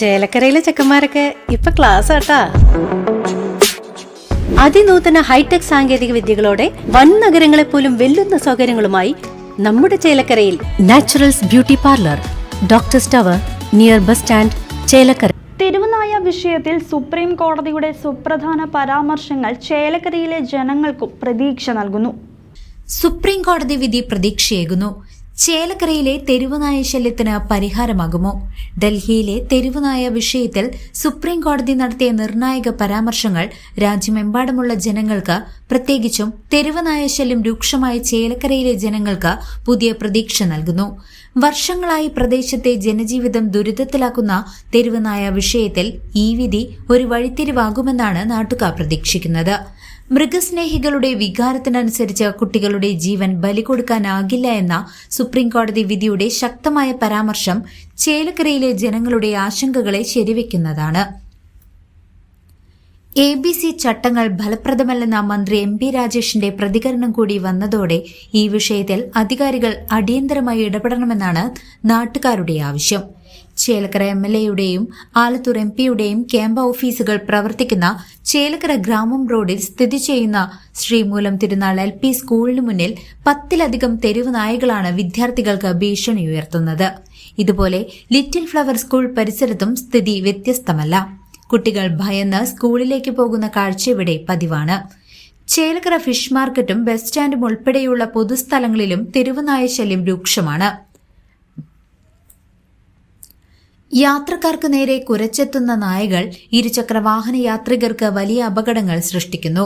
ചേലക്കരയിലെ ചെക്കന്മാരൊക്കെ ഇപ്പൊ ക്ലാസ് ആട്ടാ. അതിനൂതന ഹൈടെക് സാങ്കേതിക വിദ്യകളോടെ വൻ നഗരങ്ങളെ പോലും വെല്ലുന്ന സൗകര്യങ്ങളുമായി നമ്മുടെ ചേലക്കരയിൽ Naturals beauty parlour doctor tower near bus stand Chelakkara. തിരുവനായ വിഷയത്തിൽ സുപ്രീം കോടതിയുടെ സുപ്രധാന പരാമർശങ്ങൾ ചേലക്കരയിലെ ജനങ്ങൾക്കും പ്രതീക്ഷ നൽകുന്നു. സുപ്രീം കോടതി വിധി പ്രതീക്ഷയേകുന്നു. ചേലക്കരയിലെ തെരുവുനായ ശല്യത്തിന് പരിഹാരമാകുമോ? ഡൽഹിയിലെ തെരുവുനായ വിഷയത്തിൽ സുപ്രീം കോടതി നടത്തിയ നിർണായക പരാമർശങ്ങൾ രാജ്യമെമ്പാടുമുള്ള ജനങ്ങൾക്ക് പ്രത്യേകിച്ചും തെരുവുനായ ശല്യം രൂക്ഷമായ ചേലക്കരയിലെ ജനങ്ങൾക്ക് പുതിയ പ്രതീക്ഷ നൽകുന്നു. വർഷങ്ങളായി പ്രദേശത്തെ ജനജീവിതം ദുരിതത്തിലാക്കുന്ന തെരുവുനായ വിഷയത്തിൽ ഈ വിധി ഒരു വഴിത്തിരിവാകുമെന്നാണ് നാട്ടുകാർ പ്രതീക്ഷിക്കുന്നത്. മൃഗസ്നേഹികളുടെ വികാരത്തിനനുസരിച്ച് കുട്ടികളുടെ ജീവൻ ബലി കൊടുക്കാനാകില്ല എന്ന സുപ്രീംകോടതി വിധിയുടെ ശക്തമായ പരാമർശം ചേലക്കരയിലെ ജനങ്ങളുടെ ആശങ്കകളെ ശരിവെക്കുന്നതാണ്. എ ബി സി ചട്ടങ്ങൾ ഫലപ്രദമല്ലെന്ന മന്ത്രി എം പി രാജേഷിന്റെ പ്രതികരണം കൂടി വന്നതോടെ ഈ വിഷയത്തിൽ അധികാരികൾ അടിയന്തരമായി ഇടപെടണമെന്നാണ് നാട്ടുകാരുടെ ആവശ്യം. ചേലക്കര എം എൽ എയുടെയും ആലത്തൂർ എം പിയുടെയും ക്യാമ്പ് ഓഫീസുകൾ പ്രവർത്തിക്കുന്ന ചേലക്കര ഗ്രാമം റോഡിൽ സ്ഥിതി ചെയ്യുന്ന ശ്രീമൂലം തിരുനാൾ എൽ പി സ്കൂളിന് മുന്നിൽ പത്തിലധികം തെരുവ് നായകളാണ് വിദ്യാർത്ഥികൾക്ക് ഭീഷണി ഉയർത്തുന്നത്. ഇതുപോലെ ലിറ്റിൽ ഫ്ലവർ സ്കൂൾ പരിസരത്തും സ്ഥിതി വ്യത്യസ്തമല്ല. കുട്ടികൾ ഭയന്ന് സ്കൂളിലേക്ക് പോകുന്ന കാഴ്ച ഇവിടെ പതിവാണ്. ചേലക്കര ഫിഷ് മാർക്കറ്റും ബസ് സ്റ്റാൻഡും ഉൾപ്പെടെയുള്ള പൊതുസ്ഥലങ്ങളിലും തെരുവുനായ ശല്യം രൂക്ഷമാണ്. യാത്രക്കാർക്ക് നേരെ കുരച്ചെത്തുന്ന നായകൾ ഇരുചക്ര വാഹന യാത്രികർക്ക് വലിയ അപകടങ്ങൾ സൃഷ്ടിക്കുന്നു.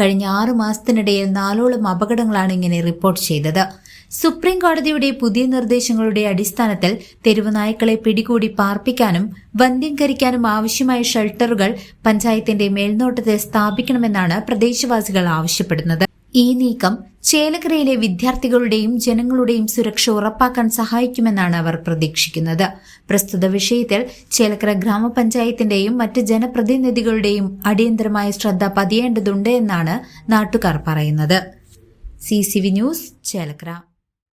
കഴിഞ്ഞ ആറു മാസത്തിനിടയിൽ നാലോളം അപകടങ്ങളാണ് ഇങ്ങനെ റിപ്പോർട്ട് ചെയ്തത്. സുപ്രീം കോടതിയുടെ പുതിയ നിർദ്ദേശങ്ങളുടെ അടിസ്ഥാനത്തിൽ തെരുവ് നായ്ക്കളെ പിടികൂടി പാർപ്പിക്കാനും വന്ധ്യംകരിക്കാനും ആവശ്യമായ ഷെൽട്ടറുകൾ പഞ്ചായത്തിന്റെ മേൽനോട്ടത്തിൽ സ്ഥാപിക്കണമെന്നാണ് പ്രദേശവാസികൾ ആവശ്യപ്പെടുന്നത്. ഈ നീക്കം ചേലക്കരയിലെ വിദ്യാർത്ഥികളുടെയും ജനങ്ങളുടെയും സുരക്ഷ ഉറപ്പാക്കാൻ സഹായിക്കുമെന്നാണ് അവർ പ്രതീക്ഷിക്കുന്നത്. പ്രസ്തുത വിഷയത്തിൽ ചേലക്കര ഗ്രാമപഞ്ചായത്തിന്റെയും മറ്റ് ജനപ്രതിനിധികളുടെയും അടിയന്തരമായ ശ്രദ്ധ പതിയേണ്ടതുണ്ട് എന്നാണ് നാട്ടുകാർ പറയുന്നത്. C news Chelakkara.